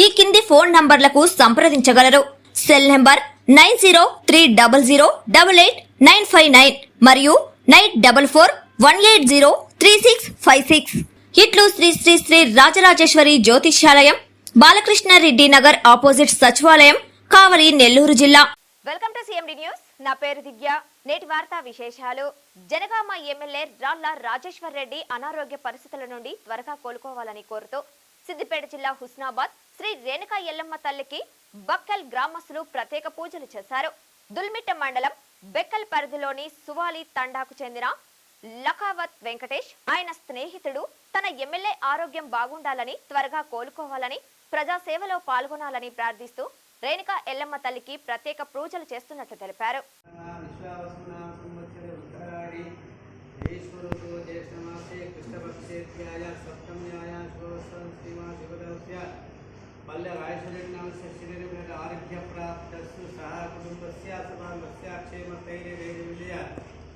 ఈ కింది ఫోన్ నంబర్లకు సంప్రదించగలరు. Cell number nine zero three double zero double eight nine five nine మరియు nine double four one eight zero three six five six. ఇట్లు శ్రీ శ్రీ శ్రీ రాజరాజేశ్వరి జ్యోతిష్యాలయం Balakrishna Reddy Nagar opposite సచివాలయం కావలి నెల్లూరు జిల్లా. Welcome to CMD news. నా పేరు దివ్య. నేటి వార్తా విశేషాలు. జనగామ ఎమ్మెల్యే రాళ్ళ రాజేశ్వర్ రెడ్డి అనారోగ్య పరిస్థితుల నుండి త్వరగా కోలుకోవాలని కోరుతూ సిద్దిపేట జిల్లా హుస్నాబాద్ శ్రీ రేణుకా ఎల్లమ్మ తల్లికి బక్కల్ గ్రామస్తులు ప్రత్యేక పూజలు చేశారు. దుల్మిట్ట మండలం బెక్కల్ పరిధిలోని సువాలి తండాకు చెందిన లఖావత్ వెంకటేష్ ఆయన స్నేహితుడు. తన ఎమ్మెల్యే ఆరోగ్యం బాగుండాలని త్వరగా కోలుకోవాలని ప్రజాసేవలో పాల్గొనాలని ప్రార్థిస్తూ రేణుకా ఎల్లమ్మ తల్లికి ప్రత్యేక పూజలు చేస్తున్నట్లు తెలిపారు. ఆరోగ్య ప్రాప్తస్సు సహ కుటుంబస్య సమానస్య క్షేమ స్థైర్య విజయ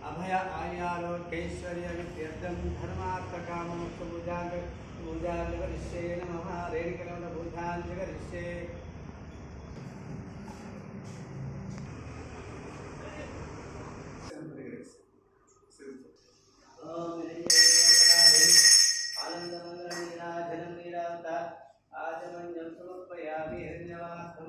అభయ ఆయారోగ్యైశ్వర్య విద్యర్థం ధర్మార్థకామోక్ష భుజాంగ భుజాంగరిష్యే నమ రేణికరమణ భుజాంగరిష్యే ఆనందమంగళం నీరాంత ఆచమన్యం సమర్పయామి హిరణ్యవాసం